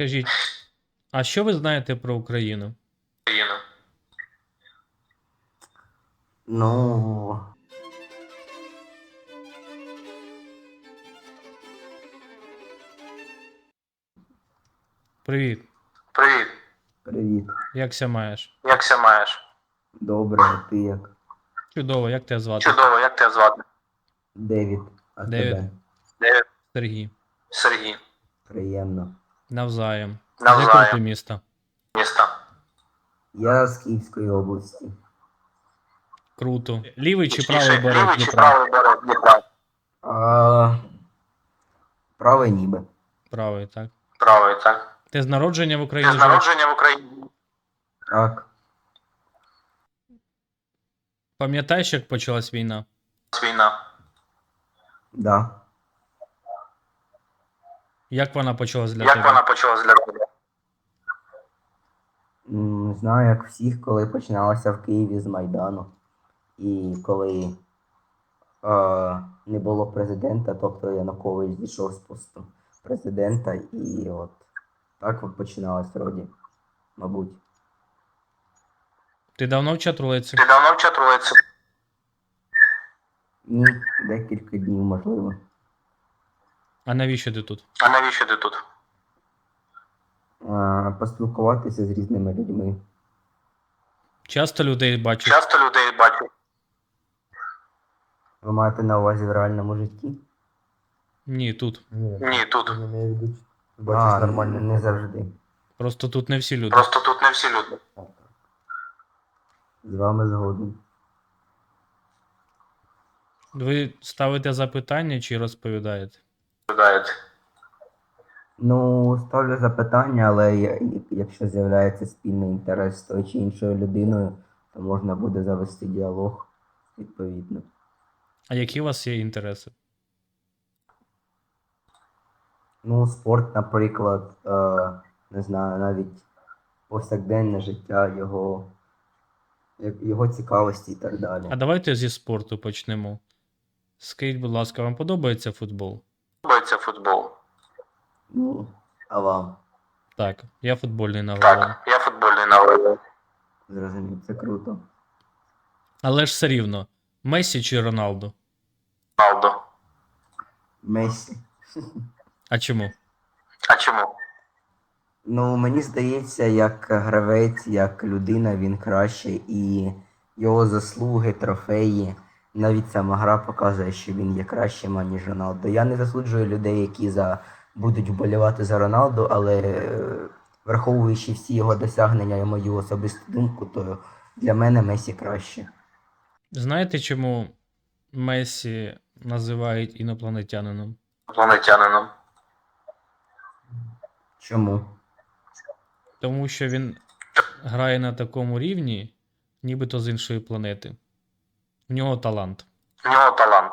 Скажіть, а що ви знаєте про Україну? Україну. Ну, Привіт, Привіт. привіт. якся маєш? Як ся маєш? Добре, а ти як? Чудово, як тебе звати? Чудово, як тебе звати? Девід, а Девід. тебе? Девід. Сергій. Сергій. Приємно. Навзаєм. Навзаєм. З якого ти міста? Міста. Я з Київської області. Круто. Лівий чи правий берег лівий чи Дніпра? правий берег Дніпра? А, правий ніби. Правий, так. Правий, так. Ти з народження в Ти Україні з народження в Україні? Так. Пам'ятаєш, як почалась війна? Війна. Да. Як вона почалась для Як тебе? вона почалась для тебе? М, Не знаю, як всіх, коли починалося в Києві з Майдану. І коли е, не було президента, тобто Янукович зійшов з посту президента, і от так от починалось вроді, мабуть. Ти давно в чатрулиці? Ти давно в чатруєці? Ні, декілька днів, можливо. А навіщо ти тут? А навіщо ти тут? Е, Поспілкуватися з різними людьми. Часто людей бачиш? Часто людей бачу. Ви маєте на увазі в реальному житті? Ні, тут. Ні, тут. а, нормально. Не завжди. Просто тут не всі люди. Просто тут не всі люди. З вами згоден. Ви ставите запитання чи розповідаєте? Відповідаєте. Ну, ставлю запитання, але я- якщо з'являється спільний інтерес з тою чи іншою людиною, то можна буде завести діалог відповідно. А які у вас є інтереси? Ну, спорт, наприклад, е, не знаю, навіть повсякденне життя, його, як- його цікавості і так далі. А давайте зі спорту почнемо. Скажіть, будь ласка, вам подобається футбол? Подобається футбол? Ну, а вам? Так, я футбольний на. Так, я футбольний навик. Зрозумів, це круто. Але ж все рівно. Месі чи Роналду? Роналдо. Месі. А чому? А чому? Ну, мені здається, як гравець, як людина, він краще, і його заслуги, трофеї, навіть сама гра показує, що він є кращим, аніж Роналдо. Я не засуджую людей, які за... будуть вболівати за Роналду, але е, враховуючи всі його досягнення і мою особисту думку, то для мене Месі краще. Знаєте, чому Месі називають інопланетянином? Планетянином. Чому? Тому що він грає на такому рівні, нібито з іншої планети. В нього талант. В нього талант.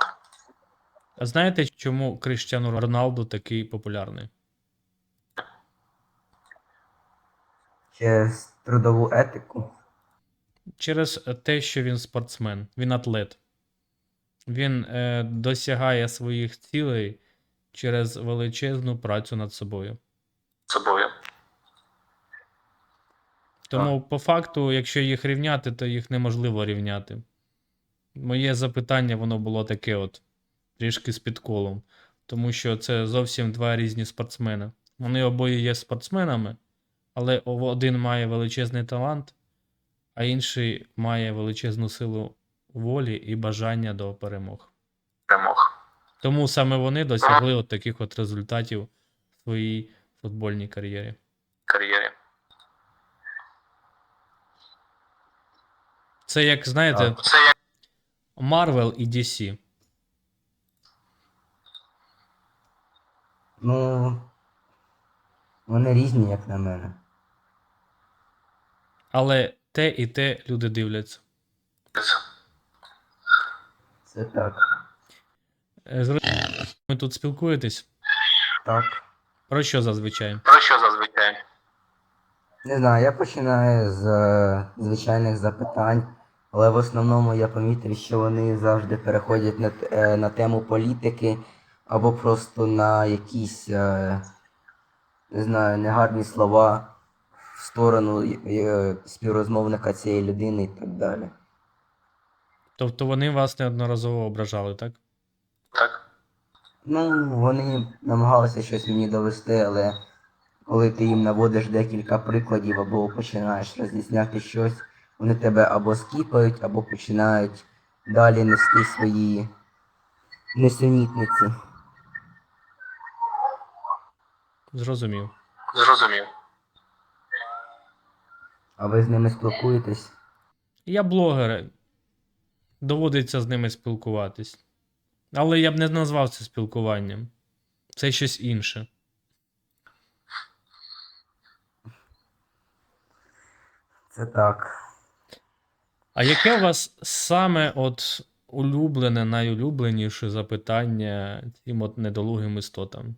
А знаєте, чому Криштіану Роналду такий популярний? Через трудову етику. Через те, що він спортсмен, він атлет. Він е, досягає своїх цілей через величезну працю над собою. Собою. Тому, по факту, якщо їх рівняти, то їх неможливо рівняти. Моє запитання, воно було таке от, трішки з підколом. Тому що це зовсім два різні спортсмени. Вони обоє є спортсменами, але один має величезний талант, а інший має величезну силу волі і бажання до перемог. Перемог. Тому саме вони досягли от таких от результатів в своїй футбольній кар'єрі. Кар'єрі. Це як, знаєте, Це як Marvel і DC. Ну, вони різні, як на мене. Але те і те люди дивляться. Це так. Е, зро- Ви тут спілкуєтесь? Так. Про що зазвичай? про що зазвичай? Не знаю, я починаю з е, звичайних запитань, але в основному я помітив, що вони завжди переходять на, е, на тему політики або просто на якісь е, не знаю, негарні слова в сторону е, співрозмовника цієї людини і так далі. Тобто вони вас неодноразово ображали, так? Так? Ну, вони намагалися щось мені довести, але коли ти їм наводиш декілька прикладів або починаєш роз'ясняти щось, вони тебе або скіпають, або починають далі нести свої несенітниці. Зрозумів. Зрозумів. А ви з ними спілкуєтесь? Я блогер. Доводиться з ними спілкуватись. Але я б не назвав це спілкуванням. Це щось інше. Це так. А яке у вас саме от улюблене, найулюбленіше запитання цим от недолугим істотам?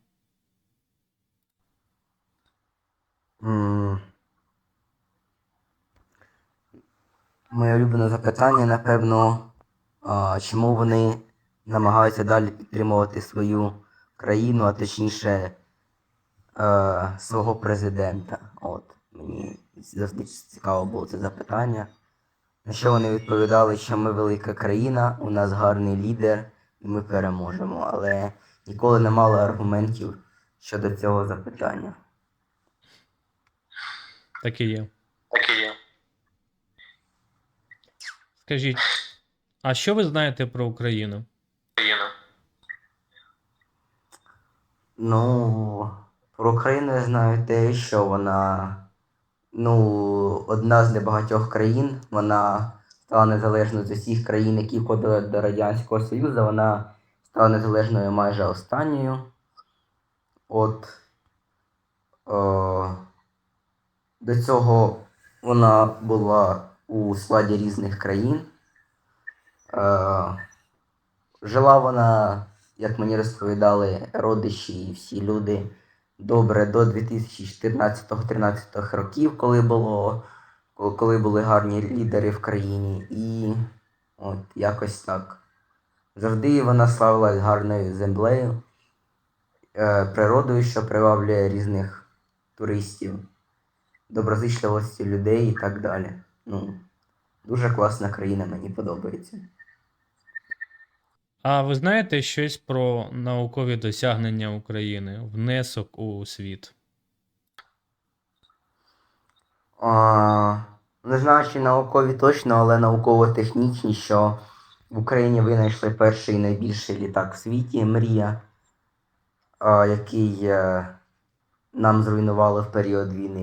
Моє улюблене запитання, напевно, чому вони намагаються далі підтримувати свою країну, а точніше е, свого президента. От. Мені завжди цікаво було це запитання. На що вони відповідали, що ми велика країна, у нас гарний лідер, і ми переможемо. Але ніколи не мали аргументів щодо цього запитання. Так і є. Так і є. Скажіть, а що ви знаєте про Україну? Країна. Ну, про Україну я знаю те, що вона ну, одна з небагатьох країн. Вона стала незалежною з усіх країн, які входили до Радянського Союзу. Вона стала незалежною майже останньою. От е, до цього вона була у складі різних країн. Е, жила вона як мені розповідали родичі і всі люди добре до 2014-13 років, коли було коли були гарні лідери в країні, і от якось так. Завжди вона славилась гарною землею, е, природою, що приваблює різних туристів, доброзичливості людей і так далі. Ну, дуже класна країна, мені подобається. А ви знаєте щось про наукові досягнення України, внесок у світ? А, не знаю, чи наукові точно, але науково-технічні, що в Україні винайшли перший і найбільший літак в світі Мрія, а, який е, нам зруйнували в період війни.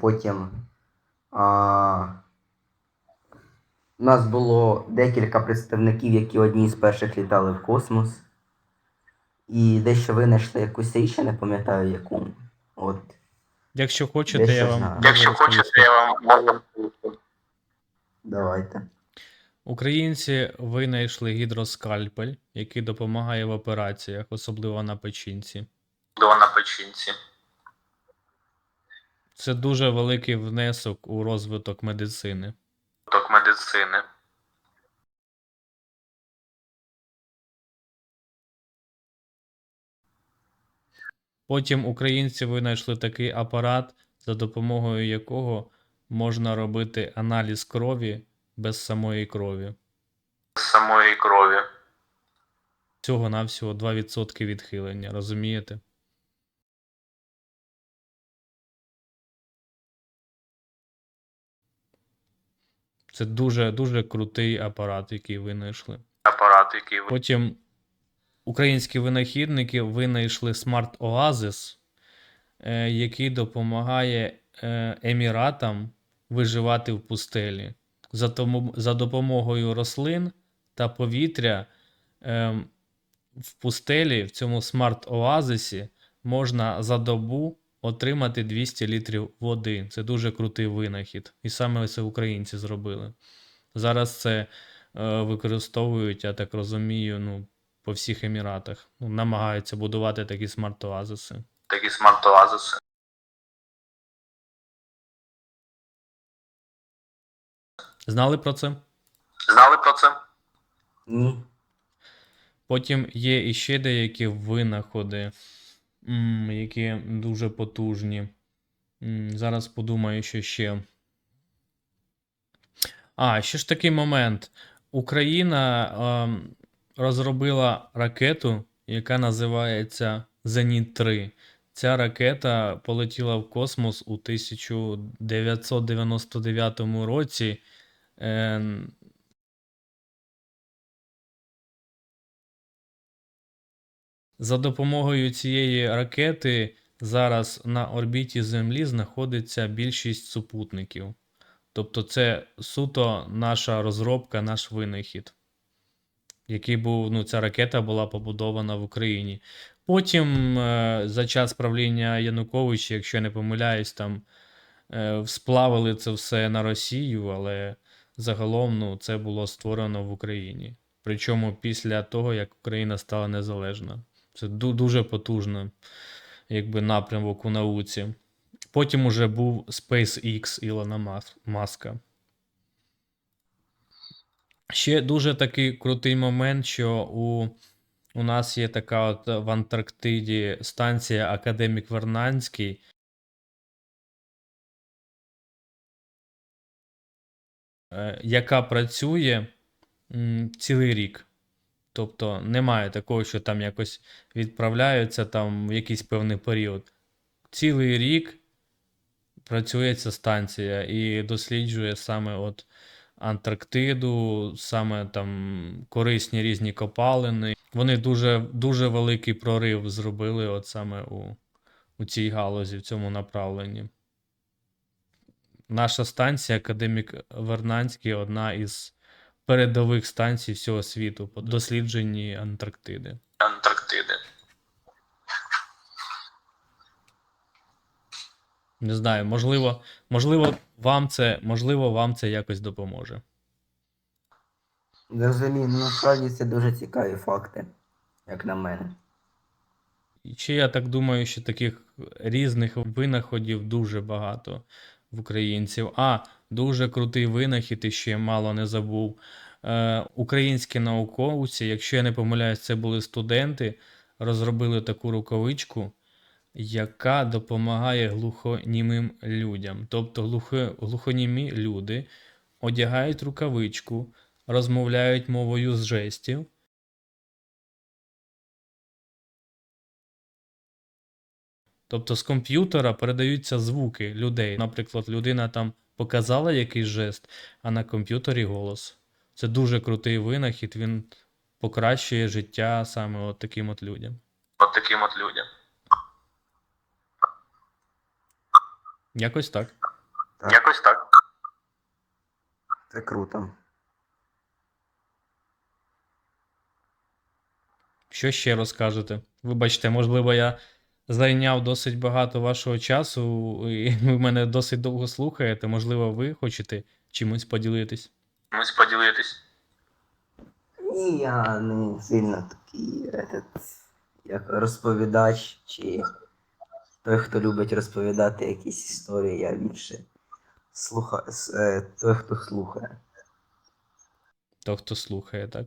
Потім а, у нас було декілька представників, які одні з перших літали в космос. І дещо винайшли якусь я ще не пам'ятаю яку. От. Якщо хочете, Дещо я вам знаю. Якщо хочете, я вам. Давайте. Українці винайшли гідроскальпель, який допомагає в операціях, особливо на печінці. До на печінці. Це дуже великий внесок у розвиток медицини. Медицини. Потім українці винайшли такий апарат, за допомогою якого можна робити аналіз крові без самої крові. З самої крові. Всього навсього 2% відхилення, розумієте? Це дуже дуже крутий апарат, який винайшли. Апарат, який ви Потім українські винахідники винайшли Smart Oasis, е, який допомагає е, еміратам виживати в пустелі. За, тому, за допомогою рослин та повітря е, в пустелі, в цьому Smart Oasis, можна за добу отримати 200 літрів води. Це дуже крутий винахід. І саме це українці зробили. Зараз це е, використовують, я так розумію, ну, по всіх еміратах. Ну, намагаються будувати такі смарт-оазиси. такі смарт-оазиси. Знали про це? Знали про це? Ні. Потім є іще деякі винаходи, які дуже потужні. Зараз подумаю, що ще. А, ще ж такий момент. Україна ем, розробила ракету, яка називається Зеніт 3. Ця ракета полетіла в космос у 1999 році. Ем, За допомогою цієї ракети зараз на орбіті Землі знаходиться більшість супутників. Тобто це суто наша розробка, наш винахід, який був, ну, ця ракета була побудована в Україні. Потім, е, за час правління Януковича, якщо я не помиляюсь, там е, сплавили це все на Росію, але загалом ну, це було створено в Україні. Причому після того, як Україна стала незалежна. Це дуже потужно, якби напрямок у науці. Потім уже був SpaceX Ілона Маска. Ще дуже такий крутий момент, що у, у нас є така от в Антарктиді станція Академік Вернанський. е, Яка працює цілий рік. Тобто немає такого, що там якось відправляються там в якийсь певний період. Цілий рік працює ця станція і досліджує саме от Антарктиду, саме там корисні різні копалини. Вони дуже, дуже великий прорив зробили от саме у, у цій галузі, в цьому направленні. Наша станція Академік Вернанський одна із передових станцій всього світу по дослідженні Антарктиди. Антарктиди. Не знаю, можливо, можливо, вам це, можливо, вам це якось допоможе. Зрозумів, ну насправді це дуже цікаві факти, як на мене. І ще я так думаю, що таких різних винаходів дуже багато в українців. А, дуже крутий винахід, і ще мало не забув. Е, українські науковці, якщо я не помиляюсь, це були студенти, розробили таку рукавичку, яка допомагає глухонімим людям. Тобто глухо, глухонімі люди одягають рукавичку, розмовляють мовою з жестів. Тобто з комп'ютера передаються звуки людей. Наприклад, людина там показала якийсь жест, а на комп'ютері голос. Це дуже крутий винахід, він покращує життя саме от таким от людям. От таким от людям. Якось так. Так. Якось так. Це круто. Що ще розкажете? Вибачте, можливо, я зайняв досить багато вашого часу, і ви мене досить довго слухаєте. Можливо, ви хочете чимось поділитись. Комусь поділитись. Ні, я не сильно такий як розповідач, чи той, хто любить розповідати якісь історії, я більше слуха... с- е, той, хто слухає. То, хто слухає, так?